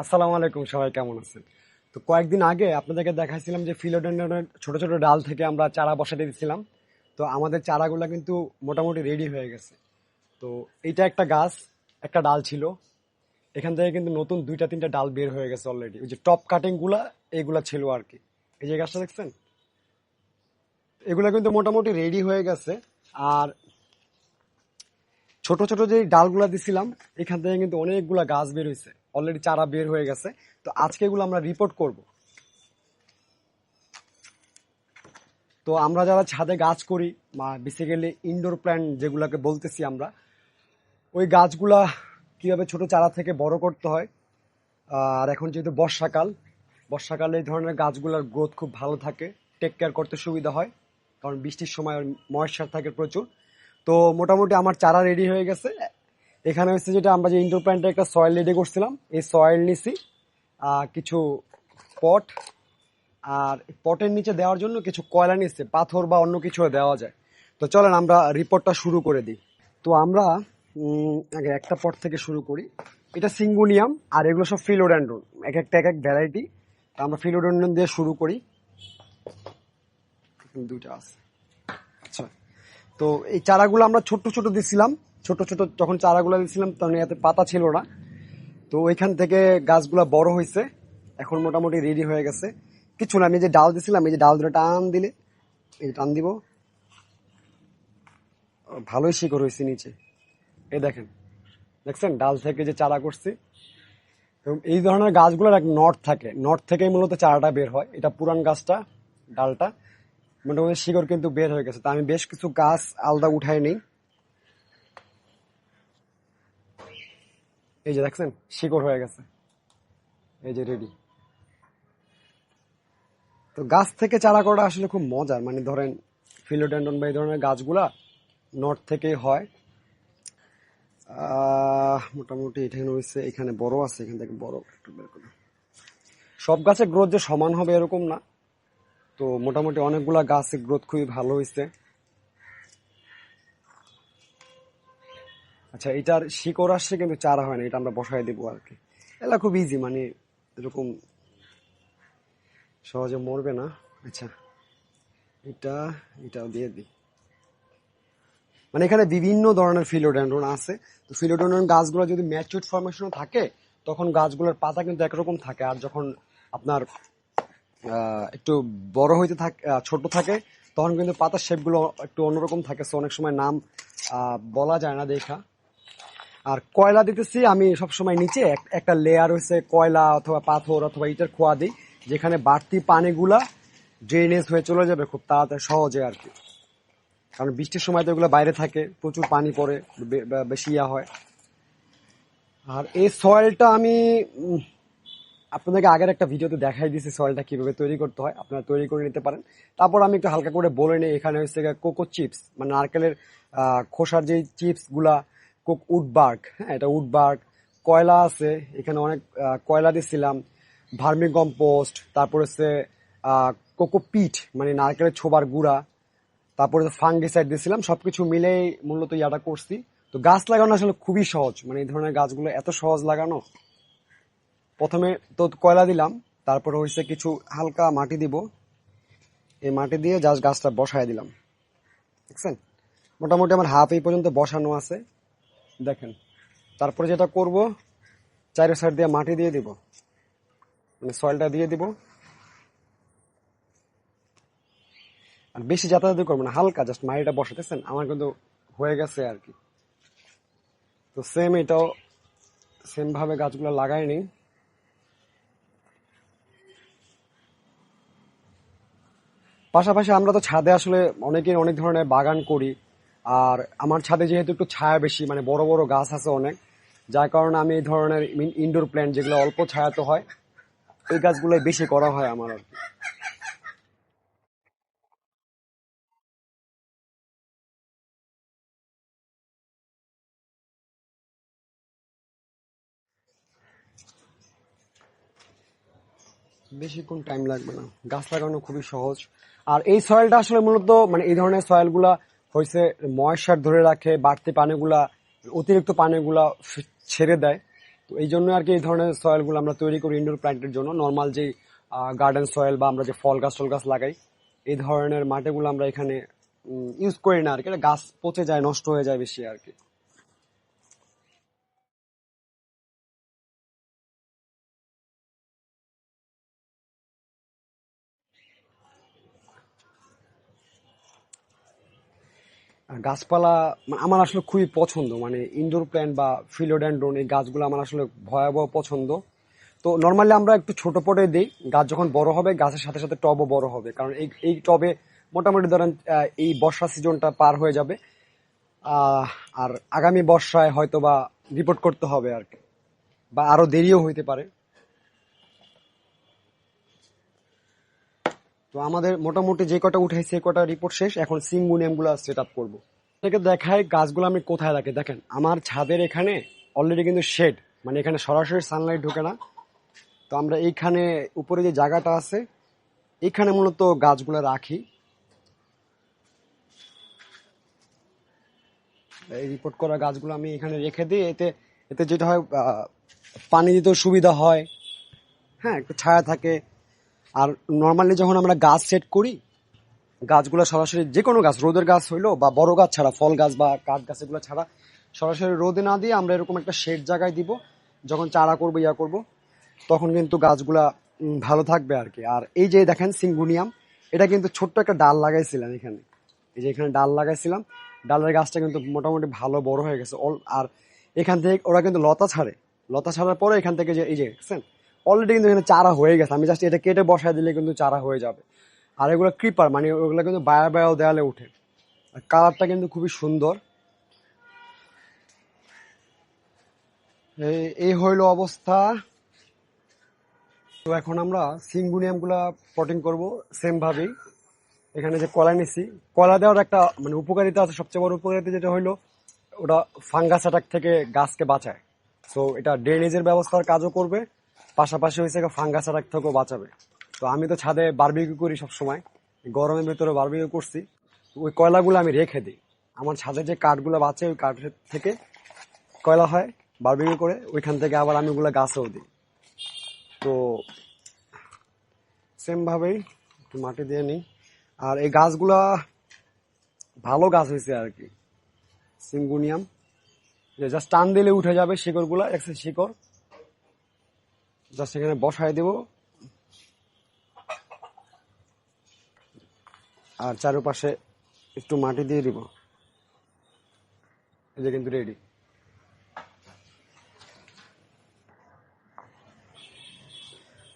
আসসালামু আলাইকুম, সবাই কেমন আছেন? তো কয়েকদিন আগে আপনাদেরকে দেখাইছিলাম যে ফিলোডেন্ডনের ছোট ছোট ডাল থেকে আমরা চারা বসাতে দিয়েছিলাম। তো আমাদের চারাগুলো কিন্তু মোটামুটি রেডি হয়ে গেছে। তো এইটা একটা গাছ, একটা ডাল ছিল। এখান থেকে কিন্তু নতুন দুইটা, তিনটা ডাল বের হয়ে গেছে অলরেডি ওই যে টপ কাটিংগুলা এইগুলা ছিল আর কি। এই যে গাছটা দেখছেন? এগুলো কিন্তু মোটামুটি রেডি হয়ে গেছে। আর ছোট ছোট যে ডালগুলা দিছিলাম, এখান থেকে কিন্তু অনেকগুলা গাছ বের হয়েছে অলরেডি চারা বের হয়ে গেছে। তো আজকে এগুলো আমরা রিপোর্ট করব। তো আমরা যারা ছাদে গাছ করি, বা বেসিক্যালি ইনডোর প্ল্যান্ট যেগুলোকে বলতেছি আমরা, ওই গাছগুলা কীভাবে ছোট চারা থেকে বড় করতে হয়, আর এখন যেহেতু বর্ষাকাল, বর্ষাকালে এই ধরনের গাছগুলোর গ্রোথ খুব ভালো থাকে টেক কেয়ার করতে সুবিধা হয়, কারণ বৃষ্টির সময় ময়েশ্চার থাকে প্রচুর। তো মোটামুটি আমার চারা রেডি হয়ে গেছে এখানে হচ্ছে যেটা আমরা যে ইনডোর প্ল্যান্টে একটা সয়েল রেডি করছিলাম, এই সয়েল নিছি কিছু পট আর পটের নিচে দেওয়ার জন্য কিছু কয়লা নিচ্ছে পাথর বা অন্য কিছু দেওয়া যায়। তো চলেন আমরা রিপোর্টটা শুরু করে দিই। তো আমরা আগে একটা পট থেকে শুরু করি। এটা সিঙ্গুনিয়াম, আর এগুলো সব ফিলোডেন্ড্রন, এক একটা এক এক ভ্যারাইটি তো আমরা ফিলোডেন্ড্রন দিয়ে শুরু করি। দুইটা আছে। আচ্ছা। তো এই চারাগুলো আমরা ছোট্ট ছোট দিছিলাম। ছোট ছোট যখন চারাগুলো দিছিলাম, তখন এতে পাতা ছিল না। তো ওইখান থেকে গাছগুলা বড় হয়েছে এখন মোটামুটি রেডি হয়ে গেছে। কিছু না, আমি যে ডাল দিছিলাম, এই যে ডাল ধরে টান দিলে, এই টান দিব। ভালোই শিকড় হয়েছে নিচে। এই দেখেন, দেখছেন? ডাল থেকে যে চারা করছি। এবং এই ধরনের গাছগুলোর এক নট থাকে। নট থেকেই মূলত চারাটা বের হয়। এটা পুরান গাছটা, ডালটা। মোটামুটি শিকড় কিন্তু বের হয়ে গেছে। তা আমি বেশ কিছু গাছ আলাদা উঠাই নিই। এই যে দেখছেন, শিকড় হয়ে গেছে। এই যে রেডি তো গাছ থেকে চারা করা আসলে খুব মজার। মানে ধরেন ফিলোডেন্ডন বা এই ধরনের গাছগুলা নর্থ থেকেই হয়। মোটামুটি এখানে হয়েছে এখানে বড় আছে, এখান থেকে বড় একটু বের করি সব গাছের গ্রোথ যে সমান হবে এরকম না। তো মোটামুটি অনেকগুলা গাছের গ্রোথ খুবই ভালো হয়েছে আচ্ছা এটার শিকড় আসছে কিন্তু চারা হয় না, এটা আমরা বসাই দেবো আর কি এগুলা খুব ইজি মানে এরকম সহজে মরবে না। আচ্ছা এটা, এটাও দিয়ে দিই। মানে এখানে বিভিন্ন ধরনের ফিলোডেন্ড্রন আছে। তো ফিলোডেন্ড্রন গাছগুলো যদি ম্যাচুড ফরমেশনে থাকে, তখন গাছগুলোর পাতা কিন্তু একরকম থাকে। আর যখন আপনার একটু বড় হইতে থাকে ছোট থাকে, তখন কিন্তু পাতার শেপগুলো একটু অন্যরকম থাকে। সো অনেক সময় নাম বলা যায় না দেখা। আর কয়লা দিতেছি, আমি সবসময় নিচে এক- একটা লেয়ার হয়েছে কয়লা অথবা পাথর অথবা ইটের খোয়া দিই, যেখানে বাড়তি পানিগুলা ড্রেনেজ হয়ে চলে যাবে খুব তাড়াতাড়ি সহজে আর কি। কারণ বৃষ্টির সময় তো এগুলো বাইরে থাকে, প্রচুর পানি পড়ে বেশি ইয়া হয়। আর এই সয়েলটা আমি আপনাদেরকে আগের একটা ভিডিওতে দেখাই দিয়েছি সয়েলটা কীভাবে তৈরি করতে হয়, আপনারা তৈরি করে নিতে পারেন। তারপর আমি একটু হালকা করে বলে নিই, এখানে হচ্ছে কোকো চিপস মানে নারকেলের খোসার যে চিপসগুলা কোক উডবার্গ হ্যাঁ এটা উডবার্গ কয়লা আছে, এখানে অনেক কয়লা দিছিলাম। ভার্মি কম্পোস্ট তারপর হচ্ছে কোকোপিট মানে নারকেলের ছোবার গুঁড়া। তারপরে ফাঙ্গিসাইড দিয়েছিলাম সবকিছু মিলেই মূলত ইয়াটা করছি। তো গাছ লাগানো আসলে খুবই সহজ মানে এই ধরনের গাছগুলো এত সহজ লাগানো। প্রথমে তো কয়লা দিলাম, তারপরে হয়েছে কিছু হালকা মাটি দিব। এই মাটি দিয়ে জাস্ট গাছটা বসায় দিলাম। দেখছেন? মোটামুটি আমার হাফ এই পর্যন্ত বসানো আছে। দেখেন, তারপরে যেটা করব, চারি সাইড দিয়ে মাটি দিয়ে দিব। মানে সয়েলটা দিয়ে দিব। আর বেশি যাতায়াত করব না, হালকা জাস্ট মাটিটা বসাতেছেন আমার কিন্তু হয়ে গেছে আর কি। তো সেম এটাও সেম ভাবে গাছগুলো লাগাইনি। পাশাপাশি আমরা তো ছাদে আসলে অনেকেই অনেক ধরনের বাগান করি। আর আমার ছাদে যেহেতু একটু ছায়া বেশি মানে বড় বড় গাছ আছে অনেক, যার কারণে আমি এই ধরনের ইনডোর প্ল্যান্ট যেগুলো অল্প ছায়াতে হয় ওই গাছগুলোই বেশি করা হয় আমার আর কি। বেশিক্ষণ টাইম লাগবে না। গাছ লাগানো খুবই সহজ। আর এই সয়েলটা আসলে মূলত মানে এই ধরনের সয়েলগুলা হয়েছে ময়সার ধরে রাখে, বাড়তি পানিগুলা, অতিরিক্ত পানিগুলা ছেড়ে দেয়। তো এই জন্য আর কি এই ধরনের সয়েলগুলো আমরা তৈরি করি ইনডোর প্ল্যান্টের জন্য। নর্মাল যে গার্ডেন সয়েল বা আমরা যে ফল গাছ টল গাছ লাগাই, এই ধরনের মাটিগুলো আমরা এখানে ইউজ করি না আর কি। গাছ পচে যায়, নষ্ট হয়ে যায় বেশি আর কি। গাছপালা আমার আসলে খুবই পছন্দ। মানে ইনডোর প্ল্যান্ট বা ফিলোডেন্ড্রন এই গাছগুলো আমার আসলে ভয়াবহ পছন্দ। তো নর্মালি আমরা একটু ছোট পটে দিই। গাছ যখন বড় হবে, গাছের সাথে সাথে টবও বড় হবে। কারণ এই এই টবে মোটামুটি ধরেন এই বর্ষা সিজনটা পার হয়ে যাবে। আর আগামী বর্ষায় হয়তো বা রিপোর্ট করতে হবে আর কি। বা আরও দেরিও হইতে পারে। তো আমাদের মোটামুটি যে কটা উঠেছে সে কটা রিপোর্ট শেষ। এখন সিঙ্গুনিয়ামগুলো সেট আপ করব। থেকে দেখায় গাছগুলো আমি কোথায় রাখি। দেখেন, আমার ছাদের এখানে অলরেডি কিন্তু শেড মানে এখানে সরাসরি সানলাইট ঢোকে না। তো আমরা এইখানে উপরে যে জায়গাটা আছে এখানে মূলত গাছগুলো রাখি। এই রিপোর্ট করা গাছগুলো আমি এখানে রেখে দিই। এতে এতে যেটা হয় পানি দিতেও সুবিধা হয়। হ্যাঁ একটু ছায়া থাকে। আর নর্মালি যখন আমরা গাছ সেট করি, গাছগুলো সরাসরি যে কোনো গাছ, রোদের গাছ হইল বা বড় গাছ ছাড়া, ফল গাছ বা কাঠ গাছ এগুলো ছাড়া, সরাসরি রোদে না দিয়ে আমরা এরকম একটা শেড জায়গায় দিব। যখন চারা করব, ইয়া করব, তখন কিন্তু গাছগুলা ভালো থাকবে আর কি আর এই যে দেখেন সিঙ্গুনিয়াম, এটা কিন্তু ছোট্ট একটা ডাল লাগাইছিলাম এখানে। এই যে এখানে ডাল লাগাইছিলাম, ডালের গাছটা কিন্তু মোটামুটি ভালো বড় হয়ে গেছে। অল- আর এখান থেকে ওরা কিন্তু লতা ছাড়ে। লতা ছাড়ার পরে এখান থেকে যে এই যে, দেখছেন? অলরেডি কিন্তু এখানে চারা হয়ে গেছে। আমি জাস্ট এটা কেটে বসায় দিলে কিন্তু চারা হয়ে যাবে। আর এগুলো ক্রিপার মানে ওগুলো কিন্তু বায়া বায়াও দেয়ালে উঠে আর কালারটা কিন্তু খুবই সুন্দর। এই- হইল অবস্থা। তো এখন আমরা সিঙ্গুনিয়ামগুলা পটিং করব সেম ভাবেই এখানে যে কলা নিছি, কলা দেওয়ার একটা মানে উপকারিতা আছে, সবচেয়ে বড় উপকারিতা যেটা হইল, ওটা ফাঙ্গাস অ্যাটাক থেকে গাছকে বাঁচায়। সো এটা ড্রেনেজের ব্যবস্থার কাজও করবে। পাশাপাশি হয়েছে ফাঙ্গাস অ্যাটাক থেকেও বাঁচাবে। তো আমি তো ছাদে বারবিকিউ করি সবসময়। গরমের ভেতরে বারবিকিউ করছি। ওই কয়লাগুলো আমি রেখে দিই। আমার ছাদে যে কাঠগুলো বাঁচে ওই কাঠের থেকে কয়লা হয় বারবিকিউ করে, ওইখান থেকে আবার আমি ওগুলো গাছেও দিই। তো সেম ভাবেই একটু মাটি দিয়ে নিই। আর এই গাছগুলা ভালো গাছ হয়েছে আর কি। সিঙ্গুনিয়াম। যে জাস্ট টান দিলে উঠে যাবে শিকড়গুলা একসে শিকড়। জাস্ট এখানে বসায় দেব। আর চারপাশে একটু মাটি দিয়ে দিব। যে কিন্তু রেডি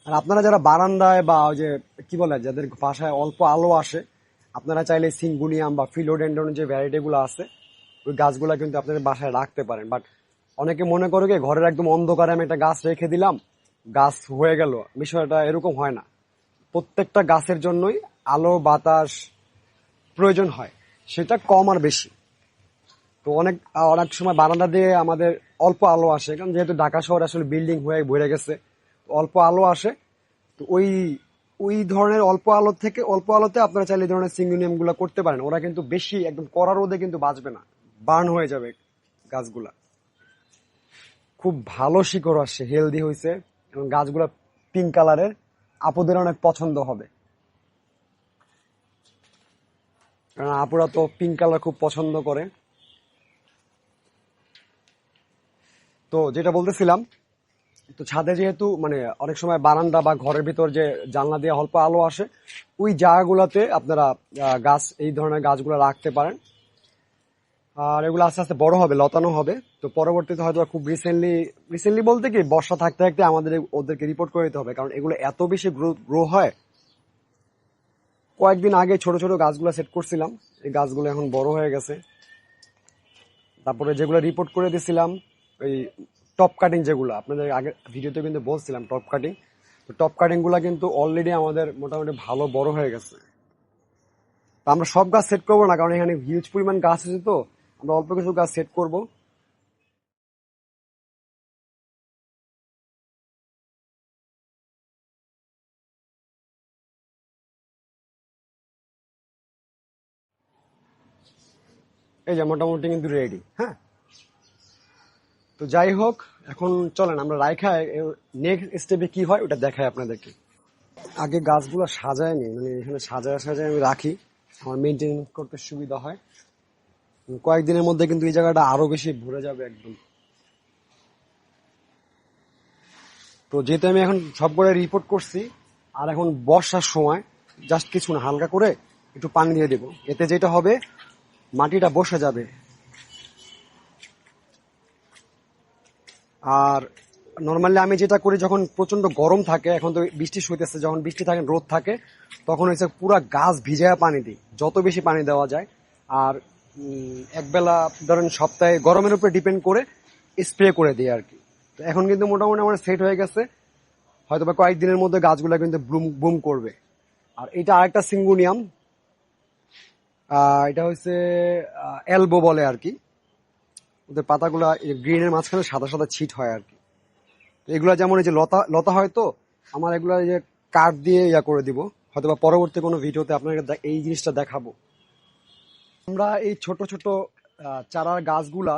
আর আপনারা যারা বারান্দায় বা ওই যে, কি বলে, যাদের বাসায় অল্প আলো আসে, আপনারা চাইলে সিঙ্গুনিয়াম বা ফিলোডেন্ডন যে ভ্যারাইটিগুলো আছে, ওই গাছগুলা কিন্তু আপনাদের বাসায় রাখতে পারেন। বাট অনেকে মনে করে কি, ঘরের একদম অন্ধকারে আমি একটা গাছ রেখে দিলাম গাছ হয়ে গেল, বিষয়টা এরকম হয় না। প্রত্যেকটা গাছের জন্যই আলো, বাতাস প্রয়োজন হয়, সেটা কম আর বেশি। তো অনেক অনেক সময় বারান্দা দিয়ে আমাদের অল্প আলো আসে, কারণ যেহেতু ঢাকা শহর আসলে বিল্ডিং হয়ে, ভরে গেছে অল্প আলো আসে। তো ওই ওই ধরনের অল্প আলো থেকে, অল্প আলোতে আপনারা চাইলে এই ধরনের সিঙ্গোনিয়ামগুলা করতে পারেন। ওরা কিন্তু বেশি, একদম কড়া রোদে কিন্তু বাঁচবে না, বার্ন হয়ে যাবে গাছগুলা। খুব ভালো শিকড় আসছে হেলদি হয়েছে এবং গাছগুলা পিঙ্ক কালারের আপুদের অনেক পছন্দ হবে। কারণ আপুরা তো পিঙ্ক কালার খুব পছন্দ করে। তো যেটা বলতেছিলাম, তো ছাদে যেহেতু মানে অনেক সময় বারান্দা বা ঘরের ভিতর যে জানলা দিয়ে অল্প আলো আসে, ওই জায়গাগুলোতে আপনারা গাছ, এই ধরনের গাছগুলো রাখতে পারেন। আর এগুলো আস্তে আস্তে বড় হবে, লতানো হবে। তো পরবর্তীতে হয়তো খুব রিসেন্টলি রিসেন্টলি বলতে কি, বর্ষা থাকতে থাকতে আমাদের ওদেরকে রিপোর্ট করে দিতে হবে, কারণ এগুলো এত বেশি গ্রো হয়। কয়েকদিন আগে ছোট ছোট গাছগুলো সেট করছিলাম, এই গাছগুলো এখন বড় হয়ে গেছে। তারপরে যেগুলো রিপোর্ট করে দিয়েছিলাম ওই টপ কাটিং যেগুলো, আপনাদের আগে ভিডিওতে কিন্তু বলছিলাম টপ কাটিং তো টপ কাটিংগুলো কিন্তু অলরেডি আমাদের মোটামুটি ভালো বড় হয়ে গেছে। তো আমরা সব গাছ সেট করব না, কারণ এখানে হিউজ পরিমাণ গাছ আছে তো। আমরা অল্প কিছু গাছ সেট করব। এই যে মোটামুটি কিন্তু রেডি হ্যাঁ? তো যাই হোক, এখন চলেন আমরা রাইখা নেক্সট স্টেপে কি হয় ওটা দেখাই আপনাদেরকে। আগে গাছগুলো সাজায় নি মানে এখানে সাজায় সাজায় আমি রাখি, আমার মেনটেন করতে সুবিধা হয়। কয়েকদিনের মধ্যে কিন্তু এই জায়গাটা আরও বেশি ভরে যাবে একদম। তো যেহেতু আমি এখন সব করে রিপোর্ট করছি, আর এখন বর্ষার সময় জাস্ট কিছু না, হালকা করে একটু পানি দিয়ে দেবো। এতে যেটা হবে, মাটিটা বসে যাবে। আর নর্মালি আমি যেটা করি, যখন প্রচণ্ড গরম থাকে, এখন তো বৃষ্টি শুইতেছে, যখন বৃষ্টি থাকে, রোদ থাকে, তখন হচ্ছে পুরো গাছ ভিজায়া পানি দিই, যত বেশি পানি দেওয়া যায়। আর একবেলা ধরেন সপ্তাহে গরমের উপরে ডিপেন্ড করে স্প্রে করে দিই আর কি। তো এখন কিন্তু মোটামুটি আমার সেট হয়ে গেছে। হয়তো বা কয়েকদিনের মধ্যে গাছগুলো কিন্তু ব্লুম বুম করবে। আর এটা আরেকটা সিঙ্গুনিয়াম। এটা হচ্ছে এলবো বলে আর কি। ওদের পাতাগুলো গ্রিনের মাঝখানে সাদা সাদা ছিট হয় আর কি। এগুলা যেমন এই যে লতা লতা হয় তো, আমার এগুলা যে কাঠ দিয়ে ইয়া করে দিব। হয়তো বা পরবর্তী কোনো ভিডিওতে আপনাকে এই জিনিসটা দেখাবো। আমরা এই ছোট ছোট চারার গাছগুলা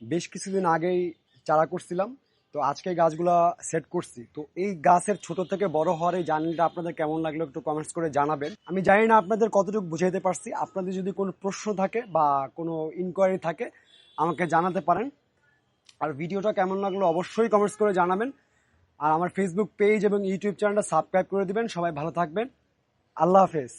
বেশ কিছুদিন আগেই চারা করছিলাম। তো আজকে গাছগুলা সেট করছি। তো এই গাছের ছোট থেকে বড় হওয়ার এই জার্নিটা আপনাদের কেমন লাগল একটু কমেন্টস করে জানাবেন। আমি জানি না আপনাদের কতটুকু বুঝাইতে পারছি। আপনাদের যদি কোনো প্রশ্ন থাকে বা কোনো ইনকোয়ারি থাকে, আমাকে জানাতে পারেন। আর ভিডিওটা কেমন লাগল অবশ্যই কমেন্টস করে জানাবেন। আর আমার ফেসবুক পেজ এবং ইউটিউব চ্যানেলটা সাবস্ক্রাইব করে দিবেন। সবাই ভালো থাকবেন। আল্লাহ হাফেজ।